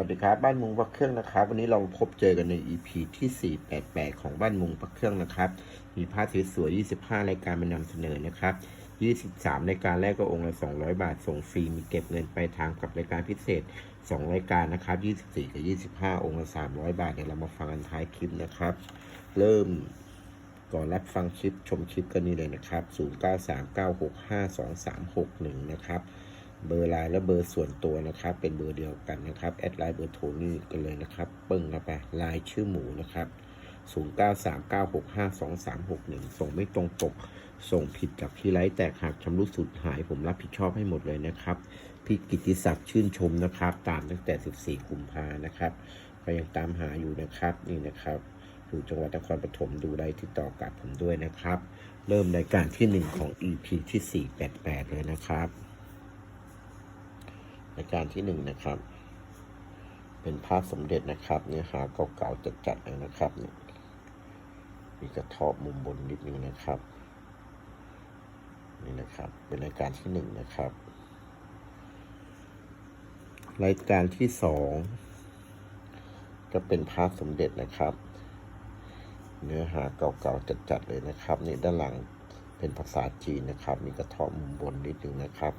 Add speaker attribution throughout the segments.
Speaker 1: วัสดีครับบ้านมุงพักเครื่องนะครับ วันนี้เราพบเจอกันใน EP ที่ 488 ของบ้านมุงพักเครื่องนะครับ มีผ้าสวยๆ25 รายการมานำเสนอนะครับ 23 รายการแรกก็องค์ละ 200 บาท ส่งฟรี มีเก็บเงินไปลายทางกับรายการพิเศษ 2 รายการนะครับ 24 กับ 25 องค์ละ 300 บาทเดี๋ยวเรามาฟังกันท้ายคลิปนะครับ เริ่มก่อนรับฟังคลิปชมคลิปกันนี่เลยนะครับ 0939652361 นะครับ เบอร์ไลน์และเบอร์ส่วนตัวนะครับ เป็นเบอร์เดียวกันนะครับแอดไลน์เบอร์โทนี่กันเลยนะครับเปึ้งเข้าไปไลน์ชื่อหมูนะครับ0939652361 ส่งไม่ตรงปก ส่งผิดจากที่ไลฟ์แตกหักชำรุดสุดหายผมรับผิดชอบให้หมดเลยนะครับพี่กิติศักดิ์ชื่นชมนะครับ ตามตั้งแต่ 14กุมภานะครับ ก็ยังตามหาอยู่นะครับนี่นะครับอยู่จังหวัดนครปฐมดูได้ติดต่อกับผมด้วยนะครับ เริ่มรายการที่ 1 ของ EP ที่ 488 เลยนะครับ รายการที่หนึ่งนะครับ เป็นภาพสมเด็จนะครับ เนื้อหาเก่าๆจัดๆเลยนะครับนี่มีกระทบมุมบนนิดนึงนะครับนี่นะครับ เป็นรายการที่หนึ่งนะครับ รายการที่สองก็เป็นภาพสมเด็จนะครับ เนื้อหาเก่าๆจัดๆเลยนะครับนี่ด้านหลังเป็นภาษาจีนนะครับ มีกระทบมุมบนนิดนึงนะครับ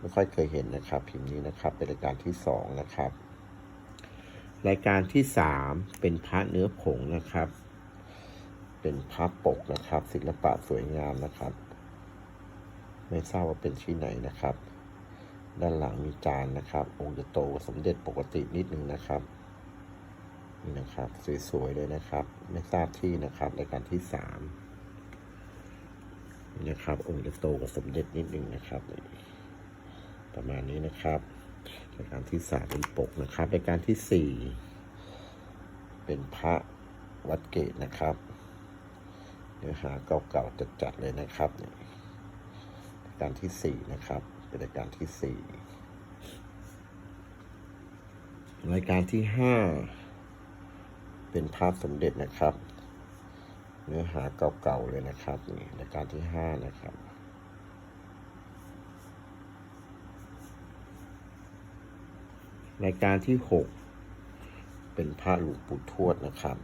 Speaker 1: ไม่ค่อยเคยเห็นนะครับ พิมพ์นี้นะครับ เป็นรายการที่สองนะครับ รายการที่สามเป็นพระเนื้อผงนะครับ เป็นพระปกนะครับ ศิลปะสวยงามนะครับ ไม่ทราบว่าเป็นที่ไหนนะครับ ด้านหลังมีจานนะครับ องค์จะโตกว่าสมเด็จปกตินิดนึงนะครับนี่นะครับสวยๆเลยนะครับ ไม่ทราบที่นะครับรายการที่สามนะครับองค์จะโตกว่าสมเด็จนิดนึงนะครับ ประมาณนี้นะครับรายการที่สามเป็นปกนะครับรายการที่สี่เป็นพระวัดเกตนะครับเนื้อหาเก่าๆจัดๆเลยนะครับนี่รายการที่สี่นะครับเป็นรายการที่สี่รายการที่ห้าเป็นภาพสมเด็จนะครับ เนื้อหาเก่าๆเลยนะครับนี่รายการที่ห้านะครับ รายการที่หกเป็นพระหลวงปู่ทวดนะครับ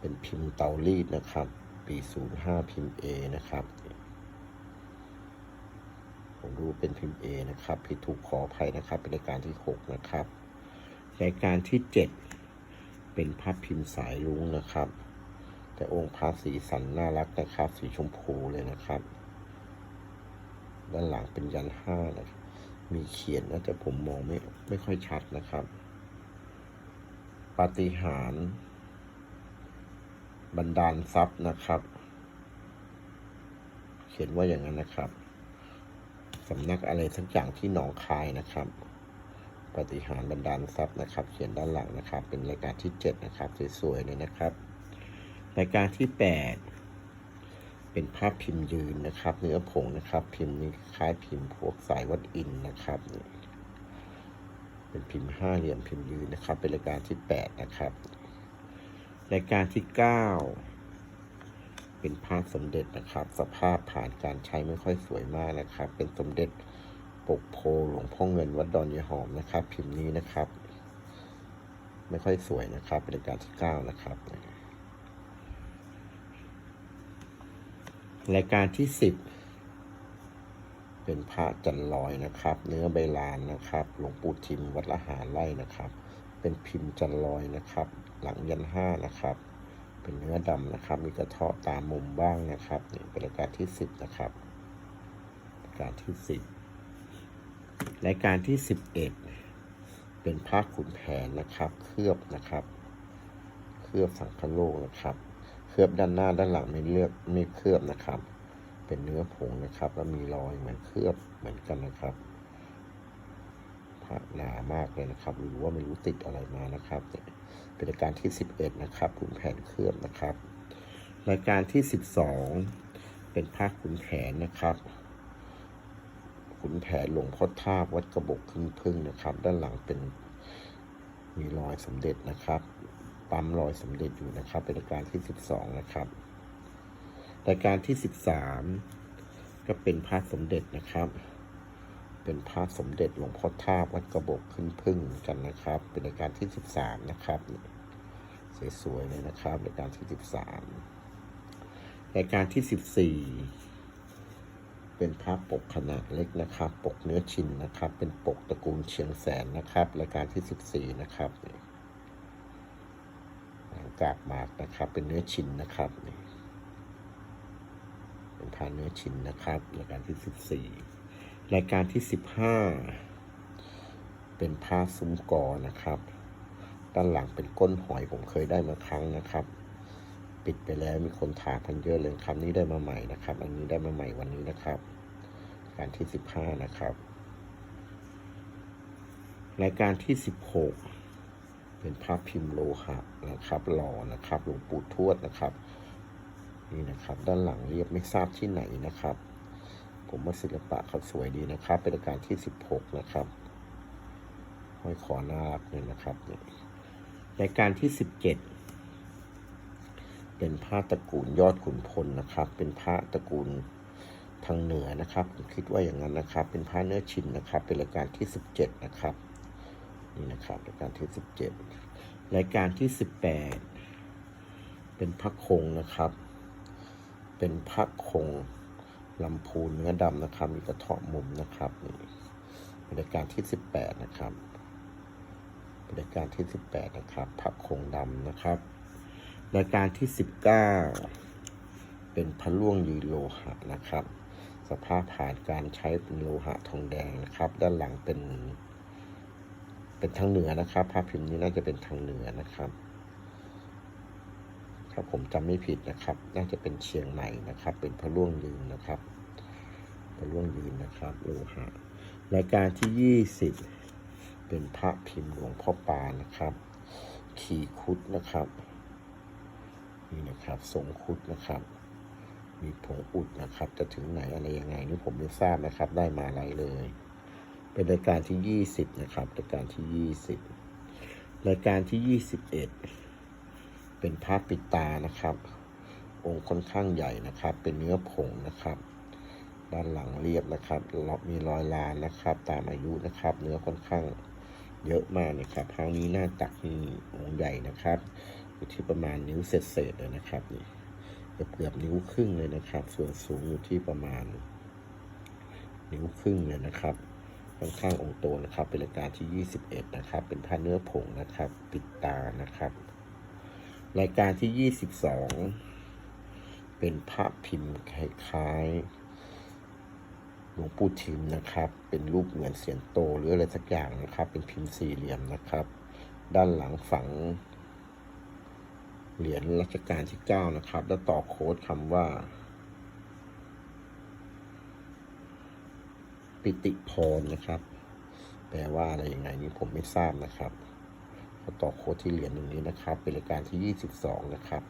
Speaker 1: เป็นพิมพ์เตารีดนะครับ ปีศูนย์ห้าพิมพ์ A นะครับ ผมดูเป็นพิมพ์ A นะครับผิดถูกขออภัยนะครับ เป็นรายการที่หกนะครับรายการที่เจ็ดเป็นพระพิมพ์สายลุงนะครับ แต่องค์พระสีสันน่ารักนะครับ สีชมพูเลยนะครับ ด้านหลังเป็นยันห้านะครับ มีเขียนนะแต่ผมมองไม่ไม่ค่อยชัดนะครับ ปาฏิหาริย์บันดาลทรัพย์นะครับ เขียนว่าอย่างนั้นนะครับสำนักอะไรสักอย่างที่หนองคายนะครับ ปฏิหารบันดาลทรัพย์นะครับ เขียนด้านหลังนะครับ เป็นรายการที่เจ็ดนะครับ สวยๆเลยนะครับ รายการที่แปด เป็นภาพพิมพ์ยืนนะครับ เนื้อผงนะครับ พิมพ์นี้คล้ายพิมพ์พวกสายวัดอินนะครับนี่เป็นพิมพ์ห้าเหลี่ยมพิมพ์ยืนนะครับ เป็นรายการที่แปดนะครับ รายการที่เก้าเป็นภาพสมเด็จนะครับ สภาพผ่านการใช้ไม่ค่อยสวยมากนะครับ เป็นสมเด็จปกโพหลวงพ่อเงินวัดดอนยายหอมนะครับ พิมพ์นี้นะครับ ไม่ค่อยสวยนะครับ เป็นรายการที่เก้านะครับ รายการที่สิบเป็นพระจันลอยนะครับ เนื้อใบลานนะครับ หลวงปู่ทิมวัดละหารไร่นะครับ เป็นพิมพ์จันลอยนะครับ หลังยันห้านะครับ เป็นเนื้อดำนะครับ มีกระเทาะตามมุมบ้างนะครับนี่เป็นรายการที่สิบนะครับรายการที่สิบรายการที่สิบเอ็ดเป็นพระขุนแผนนะครับ เคลือบนะครับ เคลือบสังคโลกนะครับ ลือบด้านหน้าด้านหลังไม่เลือกไม่เคลือบนะครับ เป็นเนื้อผงนะครับ แล้วมีรอยเหมือนเคลือบเหมือนกันนะครับหนามากเลยนะครับหรือว่าไม่รู้ติดอะไรมานะครับเนี่ยเป็นรายการที่ 11 นะครับขุนแผนเคลือบนะครับ รายการที่ 12 เป็นพระขุนแผนนะครับขุนแผนหลวงพ่อทาวัดกระบอกขึ้นพึ่งนะครับ ด้านหลังเป็นมีรอยสมเด็จนะครับ ปั๊มรอยสมเด็จอยู่นะครับ เป็นรายการที่12นะครับรายการที่13ก็เป็นพระสมเด็จนะครับ เป็นพระสมเด็จหลวงพ่อท่าวัดกระบอกขึ้นพึ่งกันนะครับ เป็นรายการที่13นะครับสวยๆเลยนะครับรายการที่13รายการที่14เป็นพระปกขนาดเล็กนะครับ ปกเนื้อชินนะครับ เป็นปกตระกูลเชียงแสนนะครับ รายการที่ 14 นะครับนี่ กาบหมากนะครับ เป็นเนื้อชินนะครับนี่เป็นพาเนื้อชิ้นนะครับรายการที่14รายการที่15เป็นผ้าซุ้มกอนะครับด้านหลังเป็นก้นหอยผมเคยได้มาครั้งนะครับ ปิดไปแล้วมีคนถามกันเยอะเลยคำนี้ได้มาใหม่นะครับ อันนี้ได้มาใหม่วันนี้นะครับ การที่15นะครับ รายการที่16 เป็นภาพพิมพ์โลหะนะครับ หล่อนะครับหลวงปู่ทวดนะครับ นี่นะครับ ด้านหลังเรียบไม่ทราบที่ไหนนะครับ ผมว่าศิลปะเขาสวยดีนะครับ เป็นรายการที่16นะครับห้อยคอน่ารักเลยนะครับนี่รายการที่17เป็นผ้าตระกูลยอดขุนพลนะครับ เป็นผ้าตระกูลทางเหนือนะครับผมคิดว่าอย่างนั้นนะครับ เป็นผ้าเนื้อชินนะครับ เป็นรายการที่17นะครับ นี่นะครับรายการที่17รายการที่18เป็นพระคงนะครับ เป็นพระคงลำพูนเนื้อดำนะครับ มีกระเทาะมุมนะครับนี่เป็นรายการที่18นะครับเป็นรายการที่18นะครับพระคงดำนะครับรายการที่19เป็นพระล่วงยืนโลหะนะครับ สภาพผ่านการใช้เป็นโลหะทองแดงนะครับ ด้านหลังเป็น เป็นทางเหนือนะครับภาพพิมพ์นี้น่าจะเป็นทางเหนือนะครับ ถ้าผมจำไม่ผิดนะครับ น่าจะเป็นเชียงใหม่นะครับ เป็นพระล่วงยืนนะครับพระล่วงยืนนะครับโลหะรายการที่20เป็นพระพิมพ์หลวงพ่อปานนะครับ ขี่คุดนะครับนี่นะครับทรงคุดนะครับ มีผงอุดนะครับ จะถึงไหนอะไรยังไงนี่ผมไม่ทราบนะครับ ได้มาอะไรเลย เป็นรายการที่20นะครับรายการที่20รายการที่21เอ็ดเป็นพระปิดตานะครับ องค์ค่อนข้างใหญ่นะครับ เป็นเนื้อผงนะครับ ด้านหลังเรียบนะครับมีรอยลานนะครับ ตามอายุนะครับ เนื้อค่อนข้างเยอะมากนะครับครั้งนี้หน้าตักนี่องค์ใหญ่นะครับอยู่ที่ประมาณนิ้วเศษๆเลยนะครับนี่เกือบเกือบนิ้วครึ่งเลยนะครับ ส่วนสูงอยู่ที่ประมาณ นิ้วครึ่งเลยนะครับ ข้างองค์โตนะครับ เป็นรายการที่ 21 นะครับ เป็นผ้าเนื้อผงนะครับ ปิดตานะครับ รายการที่ 22 เป็นภาพพิมพ์คล้ายๆหลวงปู่ทิมนะครับ เป็นรูปเหมือนเสียนโตหรืออะไรสักอย่างนะครับ เป็นพิมพ์สี่เหลี่ยมนะครับ ด้านหลังฝัง เหรียญรัชกาลที่ 9 นะครับ แล้วต่อโค้ดคำว่า ปิติพรนะครับ แปลว่าอะไรยังไงนี่ผมไม่ทราบนะครับก็ต่อโค้ดที่เหรียญตรงนี้นะครับ เป็นรายการที่22นะครับ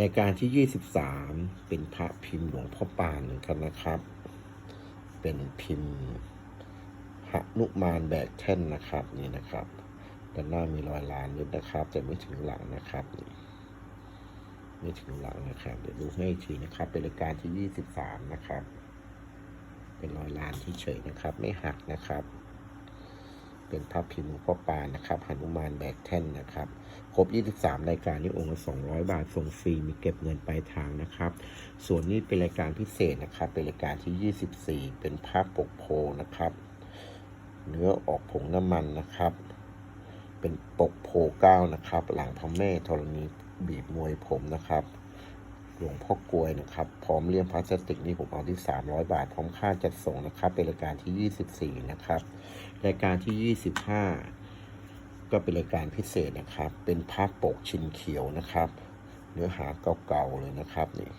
Speaker 1: รายการที่23เป็นพระพิมพ์หลวงพ่อปานเหมือนกันนะครับ เป็นพิมพ์หนุมานแบกแท่นนะครับนี่นะครับด้านหน้ามีรอยลานนิดนะครับ แต่ไม่ถึงหลังนะครับนี่ไม่ถึงหลังนะครับ เดี๋ยวดูให้อีกทีนะครับ เป็นรายการที่23นะครับ เป็นรอยลานที่เฉยนะครับ ไม่หักนะครับ เป็นภาพพิมพ์หลวงพ่อปานนะครับหนุมานแบกแท่นนะครับ ครบ 23 รายการนี้องค์ละ200 บาทส่งฟรีมีเก็บเงินปลายทางนะครับ ส่วนนี้เป็นรายการพิเศษนะครับ เป็นรายการที่ 24 เป็นภาพปกโพนะครับ เนื้อออกผงน้ำมันนะครับ เป็นปกโพเก้านะครับ หลังพระแม่ธรณีบีบมวยผมนะครับ หลวงพ่อกลวยนะครับ พร้อมเลี่ยมพลาสติกนี่ผมเอาที่ 300 บาท พร้อมค่าจัดส่งนะครับ เป็นรายการที่ 24 นะครับ รายการที่ 25 ก็เป็นรายการพิเศษนะครับ เป็นภาพปกชินเขียวนะครับ เนื้อหาเก่าๆเลยนะครับนี่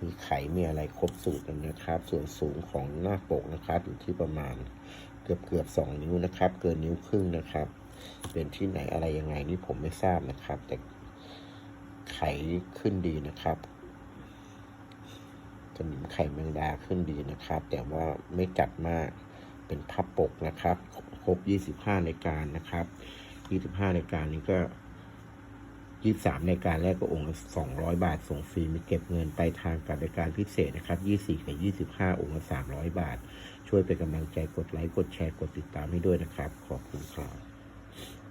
Speaker 1: มีไขมีอะไรครบสูตรนะครับ ส่วนสูงของหน้าปกนะครับ อยู่ที่ประมาณเกือบเกือบสองนิ้วนะครับ เกินนิ้วครึ่งนะครับ เป็นที่ไหนอะไรยังไงนี่ผมไม่ทราบนะครับ แต่ไขขึ้นดีนะครับ นิมไข่แมงดาขึ้นดีนะครับ แต่ว่าไม่จัดมากเป็นพับปกนะครับ ครบ 25รายการนะครับ 25รายการนี้ก็ยี่สามในการแรกก็องค์ละสองร้อยบาท ส่งฟรีมีเก็บเงินไปลายทางกับรายการพิเศษนะครับยี่สี่กับยี่สิบห้าองค์ละสามร้อยบาท ช่วยเป็นกำลังใจกดไลค์กดแชร์กดติดตามให้ด้วยนะครับ ขอบคุณครับ